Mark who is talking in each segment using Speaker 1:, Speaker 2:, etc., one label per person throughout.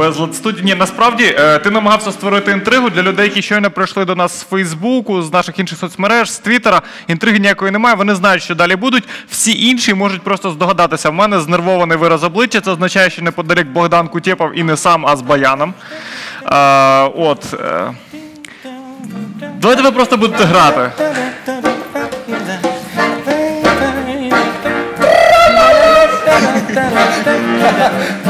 Speaker 1: Безлад студії. Ні, насправді е, ти намагався створити інтригу для людей, які щойно прийшли до нас з Фейсбуку, з наших інших соцмереж, з Твіттера. Інтриги ніякої немає. Вони знають, що далі будуть. Всі інші можуть просто здогадатися. В мене знервований вираз обличчя. Це означає, що неподалік Богдан Кутєпов і не сам, а з баяном. Е, от. Е, давайте ви просто будете грати.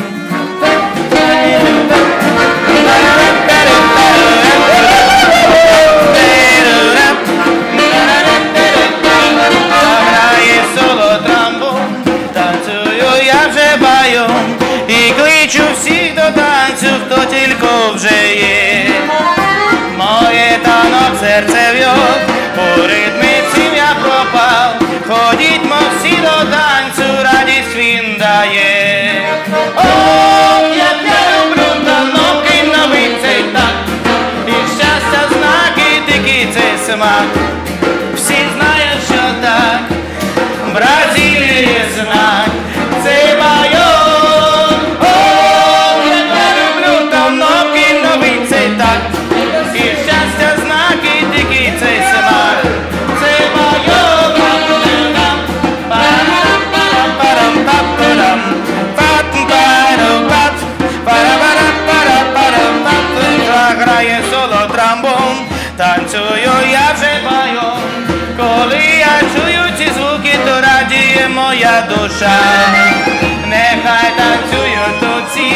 Speaker 2: цей танцюю я вже маю, Коли я чую ці звуки, то радіє моя душа. Нехай танцюють тут всі,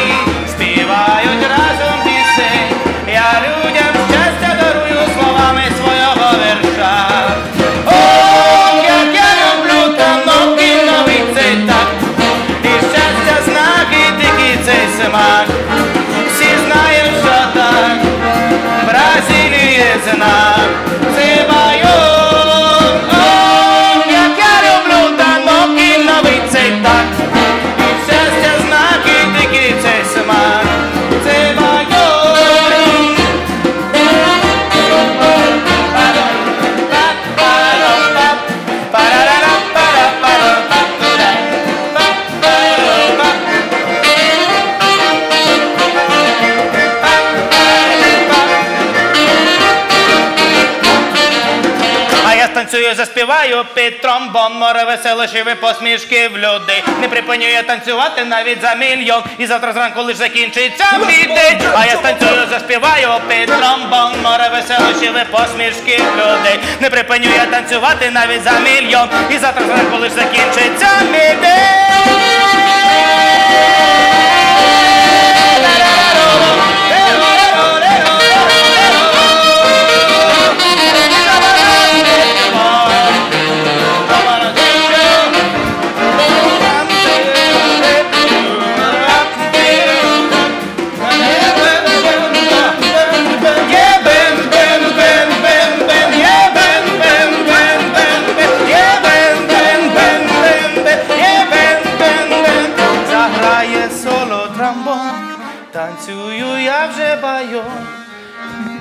Speaker 2: Станцюю, заспіваю під тромбон, море веселощів посмішки в людей. Не припиню я танцювати навіть за мільйон. І завтра зранку лиш закінчиться мій день. А я станцюю, заспіваю під тромбон, море веселощів посмішки в людей. Не припиню я танцювати навіть за мільйон. І завтра зранку лиш закінчиться мій Заграє танцюю я вже байон.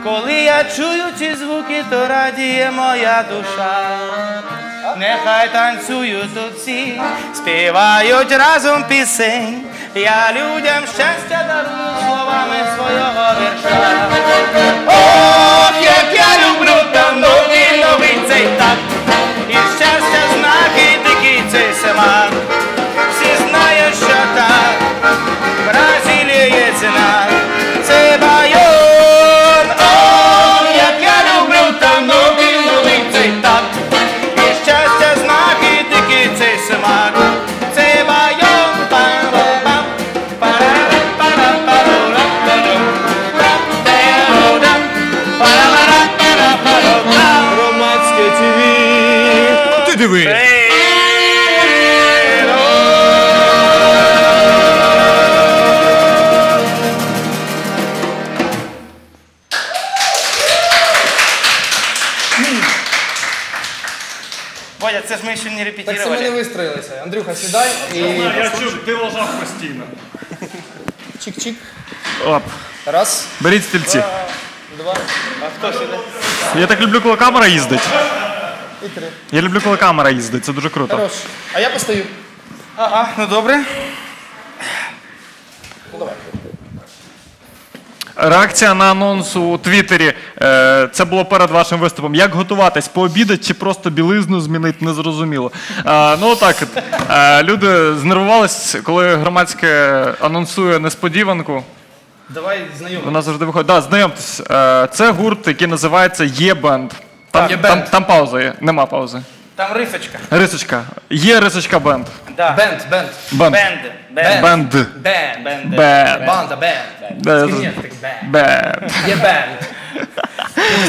Speaker 2: Коли я чую ці звуки, то радіє моя душа. Нехай танцюють тут всі, співають разом пісень. Я людям щастя дарую словами свого вірша. Ох, як я люблю танок і новий цей так, і щастя знаки, дикий цей смак. Бодя, це ж ми ще не
Speaker 3: Так це ми не вистроїлися. Андрюха, сідай і
Speaker 1: Я чув, ти лежав постійно.
Speaker 3: чик-чик.
Speaker 1: Оп.
Speaker 3: Раз,
Speaker 1: Беріть стільці.
Speaker 3: Два
Speaker 2: А хто сюди?
Speaker 1: Я так люблю, коли камера їздить.
Speaker 3: і три.
Speaker 1: Я люблю, коли камера їздить, це дуже круто.
Speaker 3: Хорош. А я постою.
Speaker 2: Ага, ну добре.
Speaker 3: Ну давай.
Speaker 1: Реакція на анонс у Твіттері. Е, це було перед вашим виступом. Як готуватись? Пообідати чи просто білизну змінити? Незрозуміло. Е, ну так, е, люди знервувались, коли громадське анонсує несподіванку.
Speaker 3: Давай знайомий.
Speaker 1: Вона завжди виходить. Да, знайомтесь. Це гурт, який називається Є-бенд. Там, там, там пауза є, нема паузи.
Speaker 2: Там рисочка.
Speaker 1: Рисочка. Є рисочка бенд.
Speaker 2: Да.
Speaker 3: Бенд, бенд.
Speaker 1: Бенд.
Speaker 2: Бенд. Бенд.
Speaker 1: Бенд.
Speaker 3: Бенд.
Speaker 2: Бенд.
Speaker 3: Банда, бенд. Бенд. Є бенд.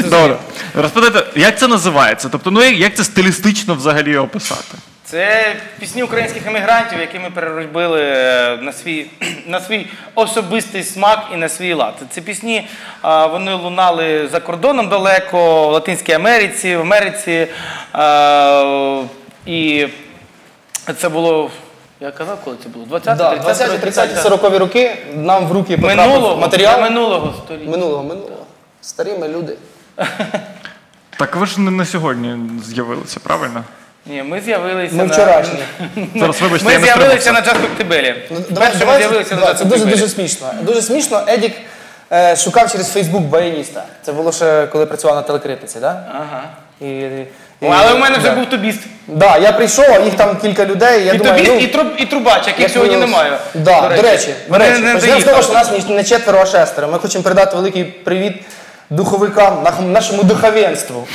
Speaker 1: Добре. Розпитайте, як це називається? Тобто, ну як це стилістично взагалі описати?
Speaker 2: Це пісні українських емігрантів, які ми переробили е, на свій, на свій особистий смак і на свій лад. Це пісні, вони лунали за кордоном далеко, в Латинській Америці, в Америці. І це було, я казав, коли це було? 20
Speaker 3: Да, 20, 30, 40 роки нам в руки потрапив
Speaker 2: Минулого,
Speaker 3: матеріал.
Speaker 2: минулого століття.
Speaker 3: Минулого, минулого. Старими люди.
Speaker 1: Так ви ж не на сьогодні з'явилися, правильно?
Speaker 2: Ні, ми з'явилися
Speaker 3: Ми
Speaker 2: на...
Speaker 3: вчорашні.
Speaker 1: Зараз вибачте,
Speaker 2: Ми
Speaker 1: я не
Speaker 2: з'явилися на Джаз Коктебелі.
Speaker 3: Ну, давай-
Speaker 2: Перше ми
Speaker 3: давай-
Speaker 2: з'явилися на Джаз
Speaker 3: Це дуже
Speaker 2: Коктебелі.
Speaker 3: дуже смішно. Дуже смішно. Едік е, шукав через Фейсбук баяніста. Це було ще коли працював на телекритиці, да?
Speaker 2: Ага.
Speaker 3: І, і,
Speaker 2: О, Але у мене вже
Speaker 3: да.
Speaker 2: був тубіст.
Speaker 3: Да, я прийшов, а їх там кілька людей. Я
Speaker 2: І
Speaker 3: думаю,
Speaker 2: тобі,
Speaker 3: ну,
Speaker 2: і, труб, і трубач, яких
Speaker 3: як
Speaker 2: сьогодні
Speaker 3: виявилось-
Speaker 2: немає.
Speaker 3: Да, до речі, до
Speaker 2: не
Speaker 3: Почнемо з того, що нас не четверо, а шестеро. Ми хочемо передати великий привіт духовикам, нашому духовенству.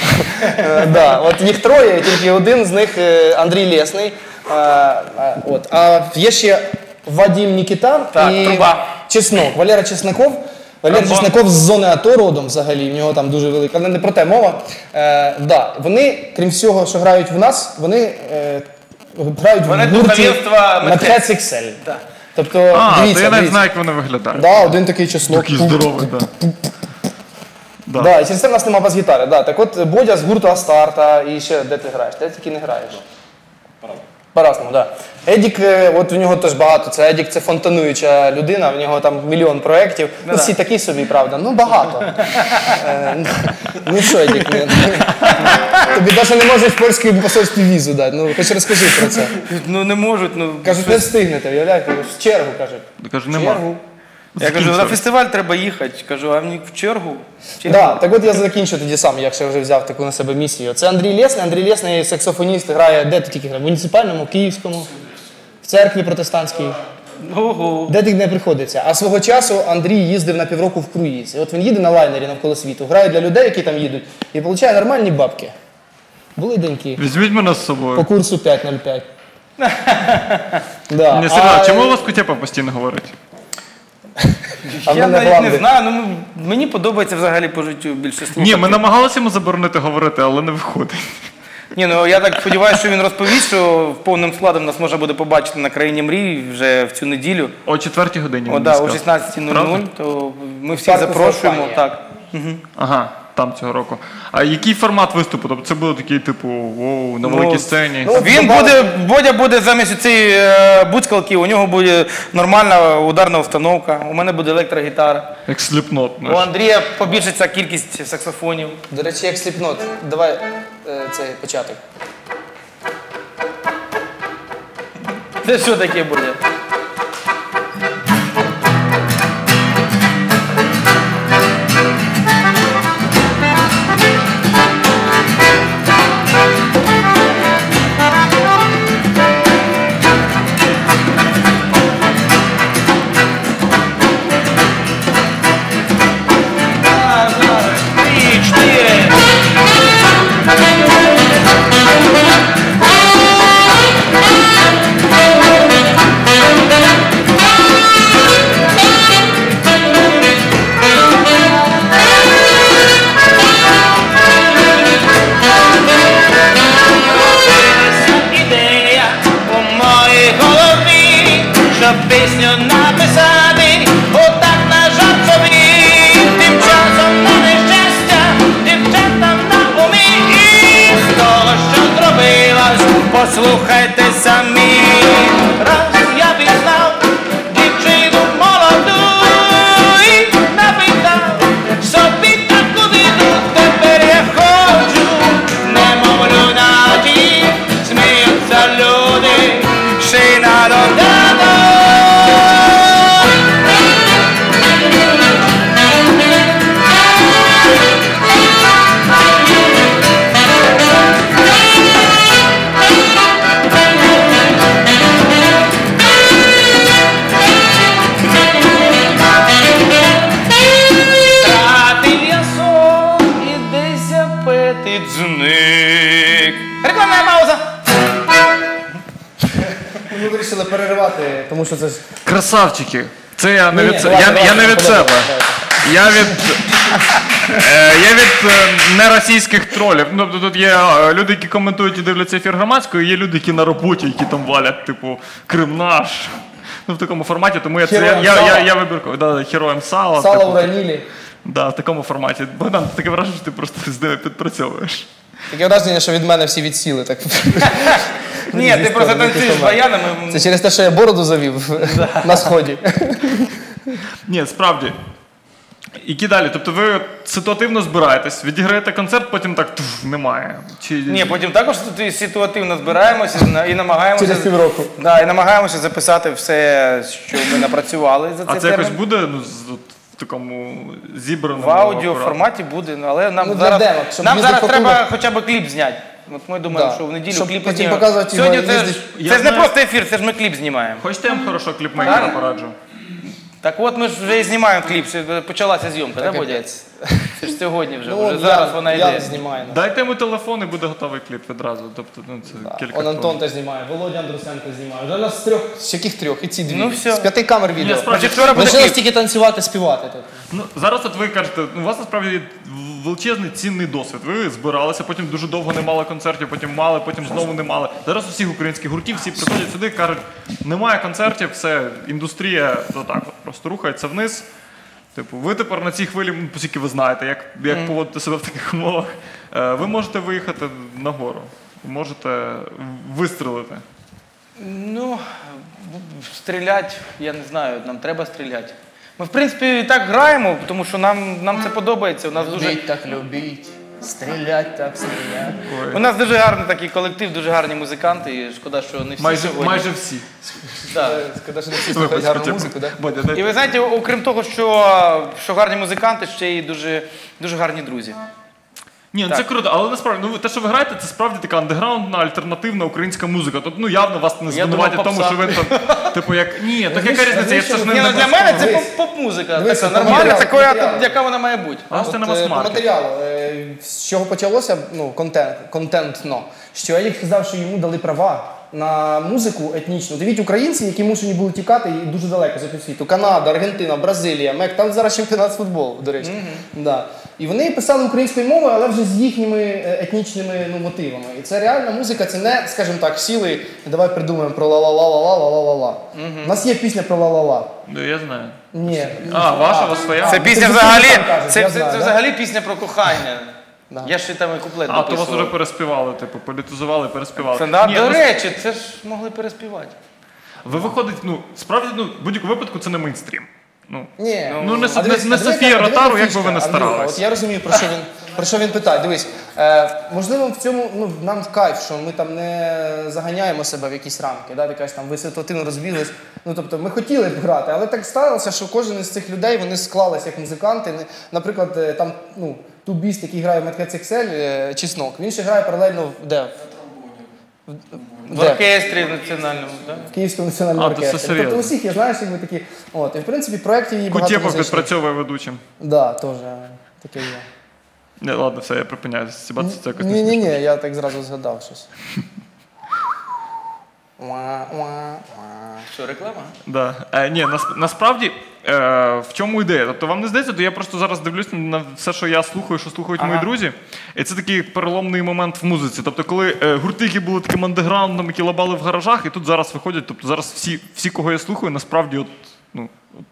Speaker 3: Е, да, От їх троє, тільки один з них е, Андрій Лесний. Е, е, От. А є ще Вадим Нікітан
Speaker 2: Так,
Speaker 3: і
Speaker 2: труба.
Speaker 3: Чеснок. Валера Чесноков. Валера
Speaker 2: Тромбон.
Speaker 3: Чесноков з зони АТО родом взагалі, в нього там дуже велика, але не про те мова. Е, да. Вони, крім всього, що грають в нас, вони е, грають
Speaker 2: Вони
Speaker 3: в гурті
Speaker 2: духовенство
Speaker 3: Madheads XL.
Speaker 2: Так.
Speaker 3: Тобто,
Speaker 1: А, то я навіть знаю, як вони виглядають.
Speaker 3: Да, один такий чеснок.
Speaker 1: Такий здоровий, так. Да.
Speaker 3: Да, і через це в нас нема бас-гітари. Да. Так от Бодя з гурту Астарта, і ще де ти граєш? Де тільки не граєш? По-разному, так. Да. Едік, е, от у нього теж багато. Це Едік це фонтануюча людина, в нього там мільйон проєктів. Ну, всі такі собі, правда. Ну, багато. Е, Ну що, Едік, ні. тобі навіть не можуть в польській посольстві візу дати. Ну, хоч розкажи про це.
Speaker 2: Ну не можуть, ну.
Speaker 3: Кажуть, не встигнете, уявляєте, в чергу кажуть.
Speaker 1: Кажу, нема.
Speaker 3: чергу.
Speaker 2: Я кажу, на фестиваль треба їхати. Кажу, а мені в чергу. В чергу.
Speaker 3: Да, так от я закінчу тоді сам, якщо вже взяв таку на себе місію. Це Андрій Лесний. Андрій Лесний саксофоніст грає, де ти тільки грає? В муніципальному, київському, в церкві протестантській.
Speaker 2: Ого.
Speaker 3: Де тільки не приходиться. А свого часу Андрій їздив на півроку в круїз. І от він їде на лайнері навколо світу, грає для людей, які там їдуть, і отримує нормальні бабки. Були деньки.
Speaker 1: Візьміть мене з собою.
Speaker 3: По курсу 5.05. да.
Speaker 1: Ні, Сергій,
Speaker 3: а,
Speaker 1: чому у вас Кутєпа постійно говорить?
Speaker 3: а
Speaker 2: Я навіть не знаю, ну мені подобається взагалі по життю більше слухати.
Speaker 1: Ні, ми намагалися йому заборонити говорити, але не виходить.
Speaker 2: Ні, ну я так сподіваюся, що він розповість, що повним складом нас можна буде побачити на країні мрій вже в цю неділю.
Speaker 1: О четвертій годині.
Speaker 2: О,
Speaker 1: він
Speaker 2: да, о
Speaker 1: сказав.
Speaker 2: 16.00,
Speaker 1: Правда?
Speaker 2: то ми всіх
Speaker 3: Парку
Speaker 2: запрошуємо. Так.
Speaker 1: Ага, там цього року. А який формат виступу? Тобто це буде такий, типу, воу, на
Speaker 2: Ну,
Speaker 1: великій сцені.
Speaker 3: ну,
Speaker 2: Він буде, Бодя буде замість цієї е, буцькалки, у нього буде нормальна ударна установка, у мене буде електрогітара.
Speaker 1: Як сліпнот.
Speaker 2: У Андрія побільшиться кількість саксофонів.
Speaker 3: До речі, як сліпнот. Давай е, цей початок.
Speaker 2: Це що таке буде? Lode,
Speaker 4: senador.
Speaker 3: Тому що це ж.
Speaker 1: Красавчики. Це я не
Speaker 3: Ні,
Speaker 1: від
Speaker 3: давайте,
Speaker 1: я, я не від себе. Я від. е, Я від е, неросійських тролів. Ну, тобто тут є е, люди, які коментують і дивляться ефір громадської, є люди, які на роботі, які там валять, типу, Крим наш. Ну, в такому форматі, тому я це я,
Speaker 3: Героям
Speaker 1: я, я,
Speaker 3: сала.
Speaker 1: я вибіркую. Да, да, сала.
Speaker 3: Сало
Speaker 1: типу,
Speaker 3: уронили.
Speaker 1: да, в такому форматі. Богдан, таке враження, що ти просто з ними підпрацьовуєш.
Speaker 3: Таке враження, що від мене всі відсіли. Так.
Speaker 2: Ні, ти просто танцюєш баянами.
Speaker 3: Це через те, що я бороду завів на сході.
Speaker 1: Ні, справді. Які далі? Тобто ви ситуативно збираєтесь, відіграєте концерт, потім так туф, немає. Чи...
Speaker 2: Ні, потім також тут ситуативно збираємося і намагаємося.
Speaker 3: Через півроку.
Speaker 2: Да, і намагаємося записати все, що ми напрацювали за
Speaker 1: А
Speaker 2: цей
Speaker 1: це якось буде ну, такому зібраному
Speaker 2: В аудіо
Speaker 1: акуратно?
Speaker 2: форматі буде, ну, але нам
Speaker 3: Ну, для
Speaker 2: зараз,
Speaker 3: демок, щоб
Speaker 2: нам зараз
Speaker 3: по
Speaker 2: треба хоча б кліп зняти. От ми думаємо,
Speaker 3: Да.
Speaker 2: що в неділю
Speaker 3: Щоб
Speaker 2: кліп
Speaker 3: потім
Speaker 2: знімемо.
Speaker 3: показувати його,
Speaker 2: Сьогодні це, ж-
Speaker 3: їздить.
Speaker 1: Я
Speaker 2: це ж не
Speaker 1: знаю.
Speaker 2: просто ефір, це ж ми кліп знімаємо.
Speaker 1: Хочете я вам хорошого кліпмейкера пораджу?
Speaker 2: Так от ми ж вже і знімаємо кліп, почалася зйомка, так, Бодя? Це ж сьогодні вже,
Speaker 3: Ну,
Speaker 2: вже
Speaker 3: я-
Speaker 2: зараз вона
Speaker 3: Я
Speaker 2: йде.
Speaker 3: знімаю. да.
Speaker 1: Дайте йому телефон і буде готовий кліп відразу. Тобто, ну, це кілька
Speaker 3: Он Антон теж знімає, Володя Андрусенко знімає. Вже нас з трьох. З яких трьох? І ці дві.
Speaker 2: Ну, все.
Speaker 3: З п'яти камер відео.
Speaker 2: Значить, вчора буде
Speaker 3: Лишилось
Speaker 2: кліп.
Speaker 3: тільки танцювати, співати тут.
Speaker 1: Ну, зараз от ви кажете, у вас насправді величезний цінний досвід. Ви збиралися, потім дуже довго не мали концертів, потім мали, потім знову не мали. Зараз у всіх українських гуртів всі приходять сюди і кажуть, немає концертів, все, індустрія отак от просто рухається вниз. Типу, ви тепер на цій хвилі, ну, оскільки ви знаєте, як, як поводити себе в таких умовах, е, ви можете виїхати нагору, можете вистрелити.
Speaker 2: Ну, стріляти, я не знаю, нам треба стріляти. Ми, в принципі, і так граємо, тому що нам, нам це подобається. У нас дуже,
Speaker 3: Любіть так любіть, стрілять так стрілять.
Speaker 2: у нас дуже гарний такий колектив, дуже гарні музиканти. І шкода, що не всі
Speaker 1: Майже,
Speaker 2: сьогодні.
Speaker 1: майже всі.
Speaker 2: Да.
Speaker 3: Коли що не всі слухають гарну музику, так?
Speaker 1: Бодя,
Speaker 2: І ви знаєте, окрім того, що, що гарні музиканти, ще й дуже, дуже гарні друзі.
Speaker 1: Ні, ну це круто, але насправді ну те, що ви граєте, це справді така андеграундна, альтернативна українська музика. Тобто, ну явно вас не
Speaker 2: Я
Speaker 1: звинуватять тому, що ви там, типу, як ні, так яка різниця? Я це ж не
Speaker 2: Ні, ну для мене це поп-музика. Така нормальна,
Speaker 3: матеріалу, по
Speaker 2: така, яка вона має бути.
Speaker 1: А це на
Speaker 3: е, матеріалу, е, з чого почалося ну, контент, контентно, що Едік сказав, що йому дали права на музику етнічну. Дивіть, українці, які мусені були тікати і дуже далеко за півсвіту. Канада, Аргентина, Бразилія, Мек, там зараз чемпіонат з футболу, до речі. Да. І вони писали українською мовою, але вже з їхніми е, етнічними ну, мотивами. І це реальна музика, це не, скажімо так, сіли, давай придумаємо про ла-ла-ла-ла-ла-ла-ла-ла. У нас є пісня про ла-ла-ла.
Speaker 1: Ну, я знаю.
Speaker 3: Ні.
Speaker 1: А, ваша, у вас своя?
Speaker 2: Це пісня
Speaker 3: ти
Speaker 2: взагалі, це,
Speaker 3: я
Speaker 2: це,
Speaker 3: знаю,
Speaker 2: це
Speaker 3: да?
Speaker 2: взагалі пісня про кохання.
Speaker 3: Да.
Speaker 2: Я ще там і куплет
Speaker 1: А, то вас вже переспівали, типу, політизували, переспівали.
Speaker 2: Це, да,
Speaker 1: Ні,
Speaker 2: до
Speaker 1: ну,
Speaker 2: речі, це ж могли переспівати.
Speaker 1: ви виходить, ну, справді, ну, в будь-якому випадку це не мейнстрім. Ну,
Speaker 3: Ні.
Speaker 1: Ну, не,
Speaker 3: А дивись,
Speaker 1: не
Speaker 3: а дивись,
Speaker 1: Софія
Speaker 3: а дивись,
Speaker 1: Ротару,
Speaker 3: яка
Speaker 1: як би ви не
Speaker 3: фішка, Андрюха,
Speaker 1: старались.
Speaker 3: От я розумію, про що він, про що він питає. Дивись, е, можливо, в цьому ну, нам в кайф, що ми там не заганяємо себе в якісь рамки. Да? Ти кажеш, там, ви ситуативно розбіглись. Ну, тобто, ми хотіли б грати, але так сталося, що кожен із цих людей вони склалися як музиканти. Не- Наприклад, е, там ну, тубіст, який грає в е, Чеснок, він ще грає паралельно в де? В,
Speaker 2: оркестрі національному. Да?
Speaker 3: В Київському національному
Speaker 1: А, то це
Speaker 3: оркестрі.
Speaker 1: серйозно.
Speaker 3: Тобто усіх є, знаєш, якби такі. От, і в принципі проєктів є багато
Speaker 1: Кутєпов
Speaker 3: музичних.
Speaker 1: підпрацьовує ведучим.
Speaker 3: Да, теж таке є.
Speaker 1: Не, ладно, все, я припиняю Хіба це якось не
Speaker 3: Ні, ні,
Speaker 1: смішно?
Speaker 3: ні, я так зразу згадав щось. Уа, уа, уа.
Speaker 2: Що, реклама?
Speaker 1: Да. Е, ні, нас, насправді, е, в чому ідея? Тобто вам не здається, то я просто зараз дивлюсь на все, що я слухаю, що слухають мої
Speaker 2: Ага.
Speaker 1: друзі. І це такий переломний момент в музиці. Тобто, коли е, гурти, які були таким андеграундом, які лабали в гаражах, і тут зараз виходять, тобто зараз всі, всі кого я слухаю, насправді от, от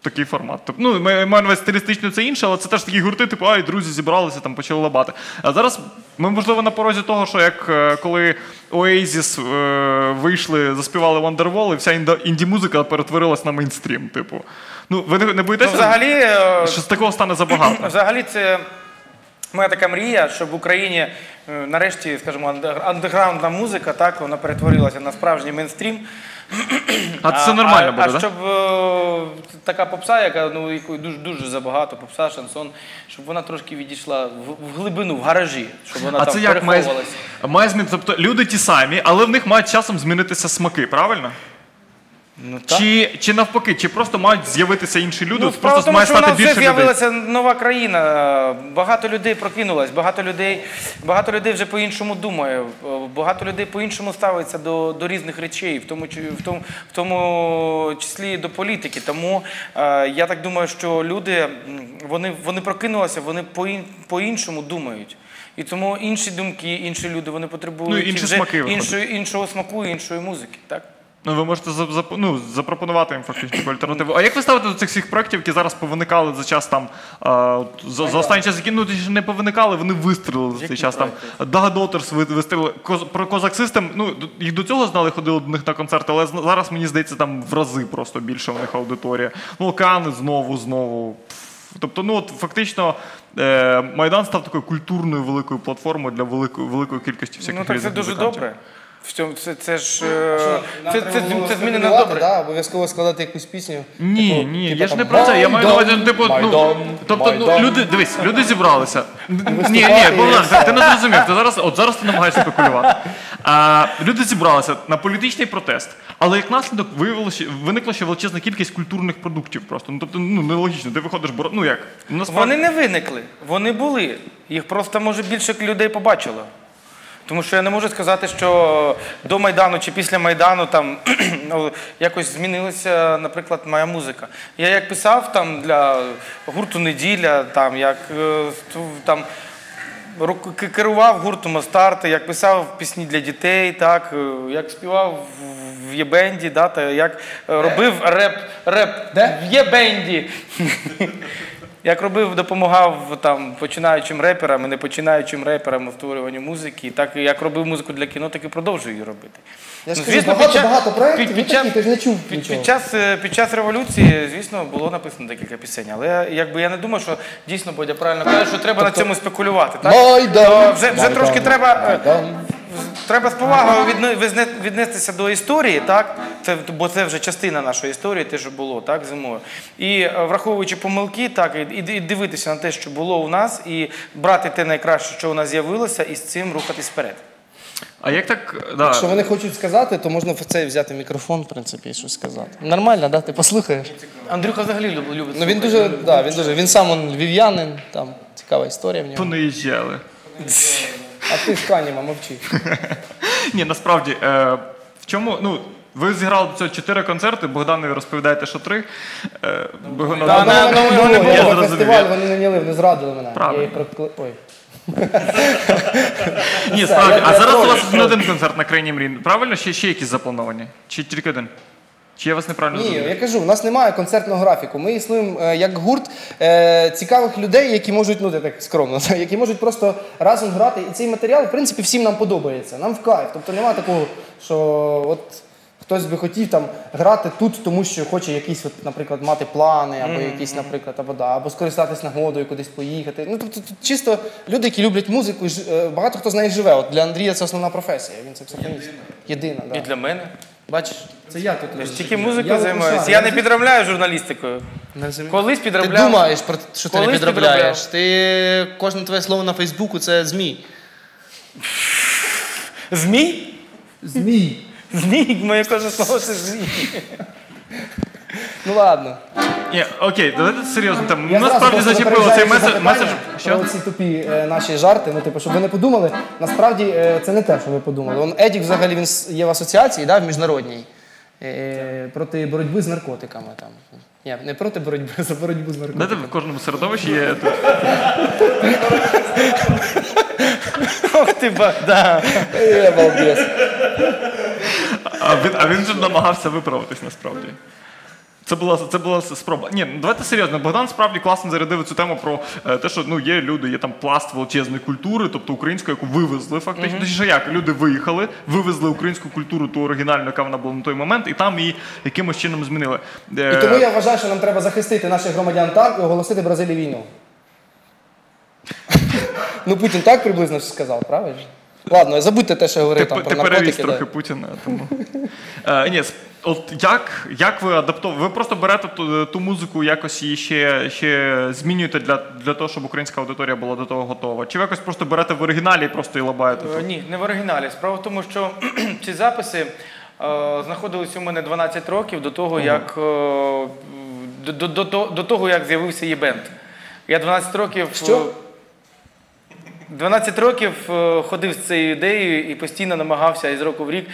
Speaker 1: такий формат. Ну, ми- маю стилістично це інше, але це теж такі гурти, типу, ай, друзі зібралися, там почали лабати. А зараз ми, можливо, на порозі того, що як е, коли Oasis е, вийшли, заспівали Wonderwall, і вся інді-музика перетворилась на мейнстрім. Типу. Ну, ви не, не
Speaker 2: Ну,
Speaker 1: боїтеся,
Speaker 2: взагалі, е,
Speaker 1: що з такого стане забагато?
Speaker 2: взагалі це моя така мрія, щоб в Україні е, нарешті, скажімо, андеграундна музика, так, вона перетворилася на справжній мейнстрім.
Speaker 1: А це нормально
Speaker 2: а,
Speaker 1: буде,
Speaker 2: а щоб е, така попса, яка ну якої дуже дуже забагато, попса, шансон, щоб вона трошки відійшла в, в глибину, в гаражі, щоб вона
Speaker 1: А
Speaker 2: там
Speaker 1: це як має,
Speaker 2: переховувалась.
Speaker 1: має змін? Тобто люди ті самі, але в них мають часом змінитися смаки, правильно?
Speaker 2: Ну, так.
Speaker 1: Чи, чи навпаки, чи просто мають з'явитися інші люди,
Speaker 2: Ну,
Speaker 1: просто
Speaker 2: тому,
Speaker 1: має
Speaker 2: що
Speaker 1: стати
Speaker 2: нас вже
Speaker 1: більше людей?
Speaker 2: з'явилася нова країна. Багато людей прокинулось, багато людей, багато людей вже по-іншому думає, багато людей по-іншому ставиться до, до різних речей, в тому, в тому, в тому числі до політики. Тому е, я так думаю, що люди вони, вони прокинулися, вони по-ін- по-іншому думають. І тому інші думки, інші люди вони потребують
Speaker 1: Ну, інші
Speaker 2: вже
Speaker 1: смаки
Speaker 2: іншої, іншого смаку, іншої музики. Так?
Speaker 1: Ну, ви можете за, за, ну, запропонувати їм фактично таку альтернативу. А як ви ставите до цих всіх проєктів, які зараз повиникали за час там а, за, за останній час, які ну не повиникали, вони вистрілили за цей час. Там Дага Дотерс вистрілили. Коз, про Козак Систем, ну їх до цього знали, ходили до них на концерти, але зараз мені здається, там в рази просто більше у них аудиторія. Ну, Океани знову, знову. Тобто, ну от фактично е, Майдан став такою культурною великою платформою для великої великої кількості всяких
Speaker 2: Ну так це дуже
Speaker 1: музикантів.
Speaker 2: добре. В цьому це, це ж е,
Speaker 3: Нам
Speaker 2: це, це, це зміни на добре.
Speaker 3: Да, обов'язково складати якусь пісню.
Speaker 1: Ні,
Speaker 3: Типу,
Speaker 1: ні,
Speaker 3: типу
Speaker 1: я ж
Speaker 3: там,
Speaker 1: не про це. Я маю на увазі, ну, типу, ну,
Speaker 3: Майдан,
Speaker 1: тобто, ну,
Speaker 3: Майдан.
Speaker 1: люди, дивись, люди зібралися. Ні, ні. Богдан, ти, ти не зрозумів. Ти зараз, от зараз ти намагаєшся спекулювати. А, люди зібралися на політичний протест, але як наслідок виявилося, виникла ще величезна кількість культурних продуктів. Просто ну тобто, ну нелогічно. Ти виходиш, боро- ну як насправді.
Speaker 2: Вони не виникли, вони були. Їх просто може більше людей побачило. Тому що я не можу сказати, що до Майдану чи після Майдану там ну, якось змінилася, наприклад, моя музика. Я як писав там для гурту Неділя, там як е, там керував гуртом Астарти, як писав пісні для дітей, так, е, як співав в- Єбенді, да, та як е, робив реп, реп
Speaker 3: Де?
Speaker 2: в Єбенді. Як робив, допомагав там починаючим реперам і не починаючим реперам у створюванні музики. Так і як робив музику для кіно, так і продовжую її робити.
Speaker 3: Я ж
Speaker 2: Ну, звісно,
Speaker 3: багато,
Speaker 2: під
Speaker 3: багато проєктів,
Speaker 2: під- під час-
Speaker 3: такі, ти не чув
Speaker 2: Під, під, час, е, під час революції, звісно, було написано декілька пісень, але якби я не думаю, що дійсно Бодя правильно каже, що треба на цьому спекулювати. Так?
Speaker 3: Майдан,
Speaker 2: То вже, вже
Speaker 3: Майдан,
Speaker 2: трошки треба. е,
Speaker 3: Майдан.
Speaker 2: Треба з повагою віднестися до історії, так? Це, бо це вже частина нашої історії, те, що було так, зимою. І е, враховуючи помилки, так, і, дивитися на те, що було у нас, і брати те найкраще, що у нас з'явилося, і з цим рухатись вперед.
Speaker 1: А як так? Да.
Speaker 3: Якщо вони хочуть сказати, то можна в цей взяти мікрофон, в принципі, і щось сказати. Нормально, да? Ти послухаєш?
Speaker 2: Андрюха взагалі любить. любить
Speaker 3: Ну він
Speaker 2: слухати.
Speaker 3: дуже, да, він дуже. Він сам он, львів'янин, там цікава історія в нього.
Speaker 1: Понаїжджали.
Speaker 3: А ти Каніма мовчи.
Speaker 1: Ні, насправді, е, в чому, ну. Ви зіграли до цього чотири концерти, Богданові розповідаєте, що три. Е, Богдана-
Speaker 2: Да, на-
Speaker 3: на
Speaker 2: ну, не
Speaker 3: я
Speaker 2: було,
Speaker 1: зрозумів.
Speaker 3: фестиваль, вони не няли, вони зрадили мене.
Speaker 1: Правильно.
Speaker 3: Я їх прокли... Ой.
Speaker 1: Ні, справді.
Speaker 3: я-
Speaker 1: А
Speaker 3: я
Speaker 1: зараз у вас не один концерт на країні мрій. Правильно? Ще, ще якісь заплановані? Чи тільки один? Чи я вас неправильно
Speaker 3: Ні,
Speaker 1: зрозумів?
Speaker 3: я кажу, у нас немає концертного графіку. Ми існуємо е, як гурт е, цікавих людей, які можуть, ну це так скромно, які можуть просто разом грати. І цей матеріал, в принципі, всім нам подобається. Нам в кайф. Тобто немає такого, що от хтось би хотів там грати тут, тому що хоче якісь, от, наприклад, мати плани, або якісь, наприклад, або да, або скористатись нагодою, кудись поїхати. Ну тобто тут чисто люди, які люблять музику, і ж- е, багато хто з нею живе. От для Андрія це основна професія. Він саксофоніст. Єдина,
Speaker 2: І
Speaker 3: да.
Speaker 2: для мене. Бачиш?
Speaker 3: Це я тут.
Speaker 2: Я ж тільки музикою
Speaker 3: Я
Speaker 2: займаюся. Я не підробляю журналістикою.
Speaker 3: Колись.
Speaker 2: Колись
Speaker 3: Ти
Speaker 2: підробляв.
Speaker 3: думаєш про те, що ти не
Speaker 2: Колись
Speaker 3: підробляєш. Ти кожне твоє слово на Фейсбуку це ЗМІ.
Speaker 2: Змій?
Speaker 3: Змій.
Speaker 2: Змій, моє кожне слово це змій.
Speaker 3: Ну ладно.
Speaker 1: Ні, окей, давайте серйозно. Там
Speaker 3: Я
Speaker 1: насправді
Speaker 3: просто
Speaker 1: зачепило цей меседж.
Speaker 3: запитання
Speaker 1: меседж.
Speaker 3: Про ці тупі е, наші жарти, ну типу, щоб ви не подумали. Насправді е, це не те, що ви подумали. Он Едік взагалі він с- є в асоціації, да, в міжнародній. е, Проти боротьби з наркотиками там. Ні, не проти боротьби, за боротьбу з
Speaker 1: Знаєте,
Speaker 3: наркотиками.
Speaker 1: в кожному середовищі є тут.
Speaker 2: Ох ти Богдан.
Speaker 3: Е, балбес.
Speaker 1: А він, а він же намагався виправитись насправді. Це була, це була спроба. Ні, ну давайте серйозно. Богдан справді класно зарядив цю тему про е, те, що ну, є люди, є там пласт величезної культури, тобто української, яку вивезли фактично. Mm-hmm. Точніше, як люди виїхали, вивезли українську культуру, ту оригінальну, яка вона була на той момент, і там її якимось чином змінили. Е,
Speaker 3: І тому я вважаю, що нам треба захистити наших громадян так і оголосити Бразилії війну. ну Путін так приблизно сказав, правильно? Ладно, забудьте те, що я говорив
Speaker 1: Ти,
Speaker 3: там
Speaker 1: ти
Speaker 3: про
Speaker 1: перевіз трохи
Speaker 3: да.
Speaker 1: Путіна. Тому. Е, ні, от як, як ви адаптовуєте? Ви просто берете ту, ту музику, якось її ще, ще змінюєте для, для того, щоб українська аудиторія була до того готова? Чи ви якось просто берете в оригіналі і просто і лабаєте?
Speaker 2: Е, Ні, не в оригіналі. Справа в тому, що ці записи е, знаходились у мене 12 років до того, як е, до, до, до, до- того, як з'явився єбенд. Я 12 років.
Speaker 3: Що?
Speaker 2: Е, 12 років е, ходив з цією ідеєю і постійно намагався із року в рік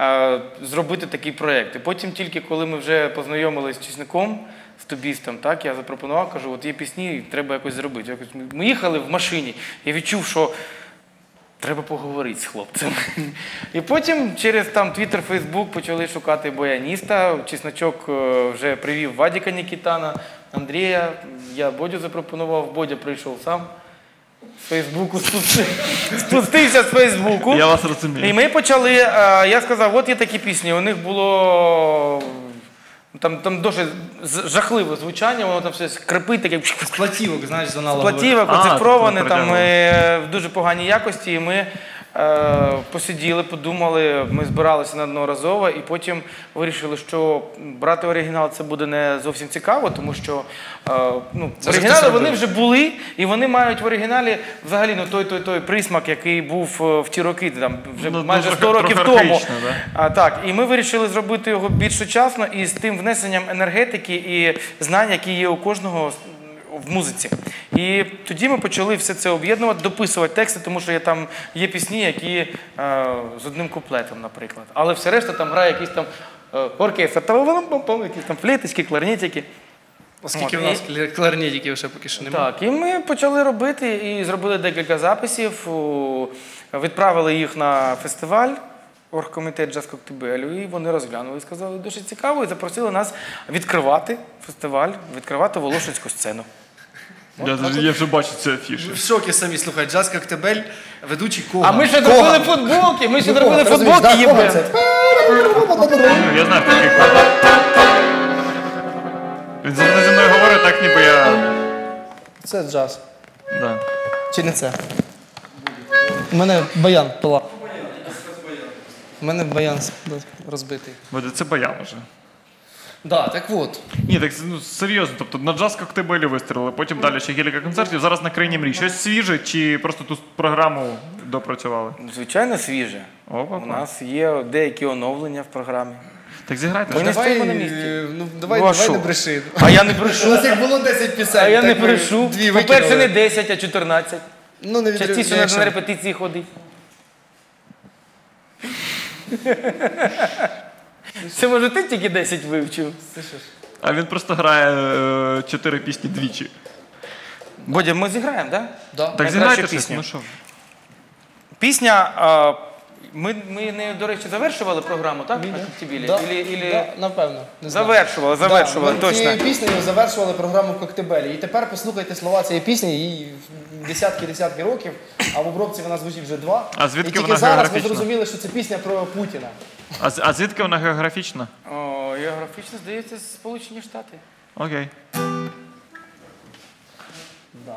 Speaker 2: е, зробити такий проєкт. І потім, тільки коли ми вже познайомилися з Чесником, з тубістом, так, я запропонував, кажу, от є пісні, треба якось зробити. Ми- їхали в машині, я відчув, що треба поговорити з хлопцем. І потім через там Twitter, Facebook почали шукати бояніста. Чесночок е, вже привів Вадіка Нікітана, Андрія. Я Бодю запропонував, Бодя прийшов сам. З Фейсбуку спусти- спустився з Фейсбуку.
Speaker 1: Я вас розумію.
Speaker 2: І ми почали. е, Я сказав, от є такі пісні. У них було там, там дуже жахливе звучання, воно там все скрипить, таке
Speaker 3: З платівок, знаєш, з
Speaker 2: з
Speaker 3: аналогових.
Speaker 2: платівок, оцифроване, там е, в дуже поганій якості. І ми посиділи, подумали, ми збиралися неодноразово, і потім вирішили, що брати оригінал це буде не зовсім цікаво, тому що е, ну,
Speaker 3: Це
Speaker 2: оригінали вони вже були, і вони мають в оригіналі взагалі ну, той, той, той присмак, який був е, в ті роки, там вже
Speaker 1: Ну,
Speaker 2: майже
Speaker 1: трохи-
Speaker 2: років
Speaker 1: трохи
Speaker 2: тому.
Speaker 1: да?
Speaker 2: А, так, і ми вирішили зробити його більш сучасно і з тим внесенням енергетики і знань, які є у кожного в музиці. І тоді ми почали все це об'єднувати, дописувати тексти, тому що є там є пісні, які е, з одним куплетом, наприклад. Але все решта там грає якийсь там е, оркестр, якісь там флейточки, кларнетики.
Speaker 3: Оскільки
Speaker 2: От,
Speaker 3: в нас кларнетиків ще поки що немає.
Speaker 2: Так, і ми почали робити і зробили декілька записів, відправили їх на фестиваль. Оргкомітет Джаз Коктебелю, і вони розглянули і сказали, дуже цікаво, і запросили нас відкривати фестиваль, відкривати Волошинську сцену.
Speaker 1: Я, я вже бачу ці афіші.
Speaker 3: В шокі самі слухай, джаз Коктебель, ведучий кого?
Speaker 2: А ми ще зробили футболки, ми ще зробили футболки єбе.
Speaker 1: Ну, я знаю таких. Він завжди зі мною говорить, так ніби я.
Speaker 3: Це джаз.
Speaker 1: Да.
Speaker 3: Чи не це? У мене баян пила. У мене баян розбитий.
Speaker 1: Це баян уже.
Speaker 3: Да, так от.
Speaker 1: Ні, так ну, серйозно. Тобто на джаз коктебелі вистрілили, потім далі ще кілька концертів. Зараз на країні мрій. Щось свіже чи просто ту програму допрацювали?
Speaker 2: Звичайно, свіже.
Speaker 1: Опа,
Speaker 2: У нас є деякі оновлення в програмі.
Speaker 1: Так зіграйте.
Speaker 2: Ми не стоїмо на місці.
Speaker 3: ну, давай,
Speaker 2: Ну, а
Speaker 3: давай
Speaker 2: що?
Speaker 3: не бреши.
Speaker 2: А я не
Speaker 3: У нас як було 10 пісень.
Speaker 2: А я не брешу. По-перше, не 10, а 14.
Speaker 3: Ну, не відрив-
Speaker 2: Частіше на репетиції ходить. Це може ти тільки 10 вивчив.
Speaker 1: А він просто грає 4 пісні двічі.
Speaker 2: Бодя, ми зіграємо, так?
Speaker 3: Да.
Speaker 1: Так
Speaker 2: зіграєте
Speaker 1: зіграйте щось. Ну що?
Speaker 2: Пісня. Ми, ми не, до речі, завершували програму, так? На Коктебілі?
Speaker 3: Да,
Speaker 2: Ілі, ілі...
Speaker 3: да, напевно. Не знаю.
Speaker 2: Завершували, завершували,
Speaker 3: Да, ми
Speaker 2: точно.
Speaker 3: Цією піснею завершували програму Коктебелі. І тепер послухайте слова цієї пісні, їй десятки-десятки років, а в обробці вона звучить вже два.
Speaker 1: А звідки
Speaker 3: І тільки
Speaker 1: вона
Speaker 3: зараз ми
Speaker 1: географічна?
Speaker 3: зрозуміли, що це пісня про Путіна.
Speaker 1: А, з- а звідки вона географічна?
Speaker 2: О, географічно, здається, Сполучені Штати.
Speaker 1: Окей.
Speaker 3: Да,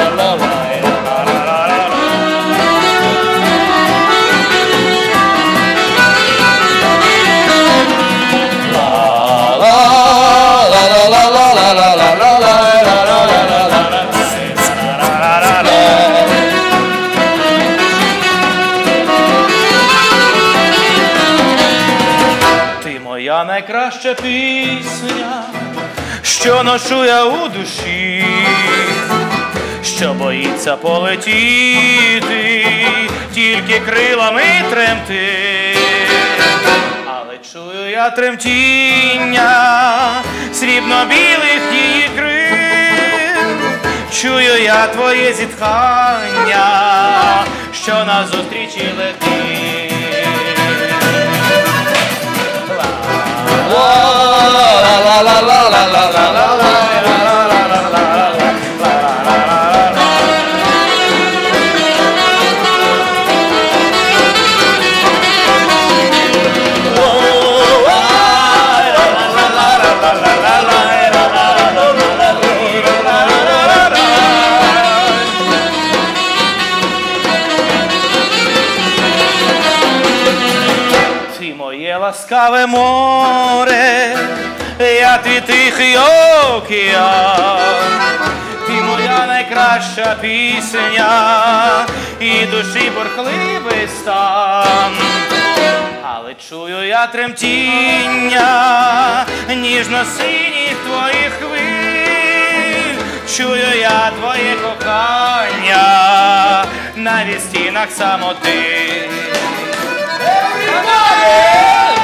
Speaker 2: найкраща пісня, що ношу я у душі, що боїться полетіти, тільки крилами тремти, але чую я тремтіння срібно-білих її крил, чую я твоє зітхання, що назустрічі летить. Ти океан. Ти моя найкраща пісня і душі бурхливий стан. Але чую я тремтіння ніжно-синіх твоїх хвиль, чую я твоє кохання на відстінах самоти. Раз,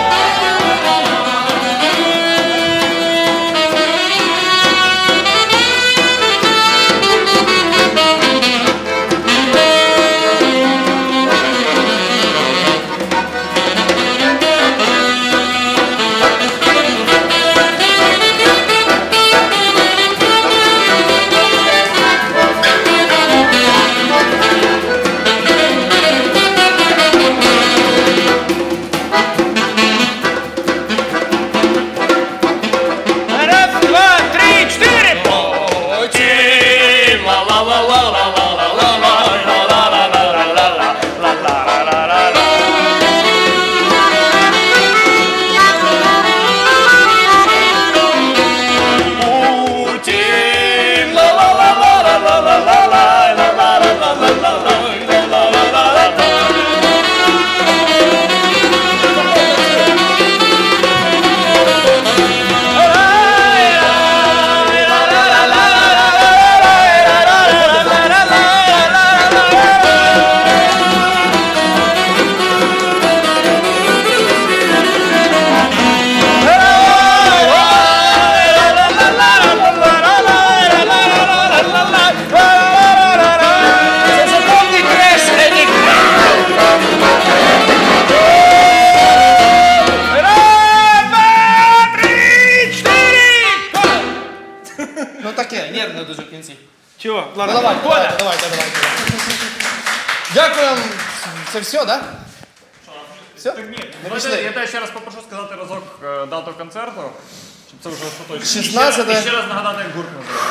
Speaker 3: все, да? Все? Ми пішли.
Speaker 1: Я тебе ще раз попрошу сказати разок е, дату концерту, щоб це вже остаточно.
Speaker 3: 16
Speaker 1: І ще раз нагадати, як гурт називається.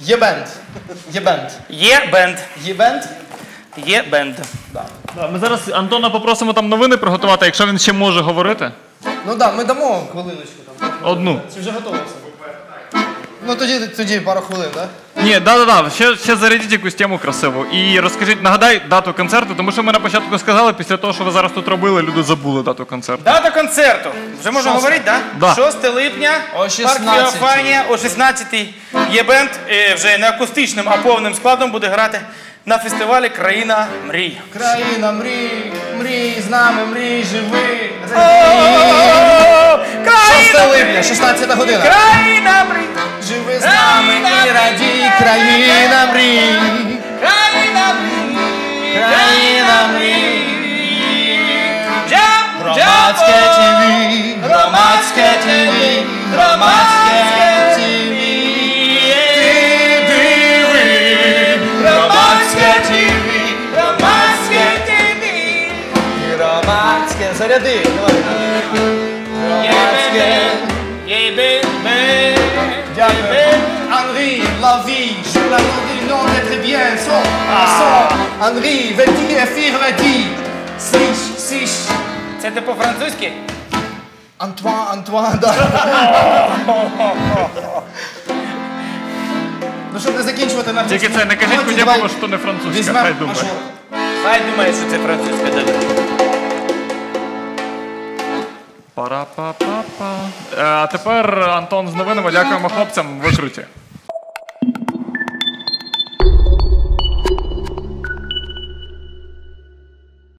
Speaker 3: Є бенд. Є бенд.
Speaker 2: Є бенд.
Speaker 3: Є бенд?
Speaker 2: Є бенд.
Speaker 1: Да, Ми зараз Антона попросимо там новини приготувати, якщо він ще може говорити.
Speaker 3: Ну так, да, ми дамо хвилиночку там.
Speaker 1: Одну.
Speaker 3: Чи вже готово все? Ну тоді, тоді пару хвилин, так? Да?
Speaker 1: Ні, да, да, да. Ще, ще зарядіть якусь тему красиву. І розкажіть, нагадай дату концерту, тому що ми на початку сказали, після того, що ви зараз тут робили, люди забули дату концерту.
Speaker 2: Дата концерту. Вже можна говорити, так?
Speaker 1: Да.
Speaker 2: 6 липня.
Speaker 3: О
Speaker 2: Парк
Speaker 3: 16-й.
Speaker 2: Феофанія о 16-й. Є бенд е, вже не акустичним, а повним складом буде грати на фестивалі Країна мрій.
Speaker 3: Країна мрій, мрій, з нами мрій, живи. 6
Speaker 2: Країна
Speaker 3: липня, 16 година.
Speaker 2: Країна мрій!
Speaker 3: Живи з нами і радій, країна мрій.
Speaker 2: Країна мрій!
Speaker 3: Країна мрій. Громадське ТВ, громадське ТВ, громадське давай. Андрій, la vie, je la dis non très bien, son, son. Андрій, веди, ефір веди. Сиш, сиш.
Speaker 2: Це ти по-французьки?
Speaker 3: Антуан, Антуан, да. Ну, щоб не закінчувати на
Speaker 1: Тільки це не кажіть Кудєпову,
Speaker 3: давай
Speaker 1: що не французька, хай думає.
Speaker 2: Хай думає, що це французька. добре.
Speaker 1: Пара-па-па-па. Е, А тепер Антон з новинами. Дякуємо хлопцям. Ви круті.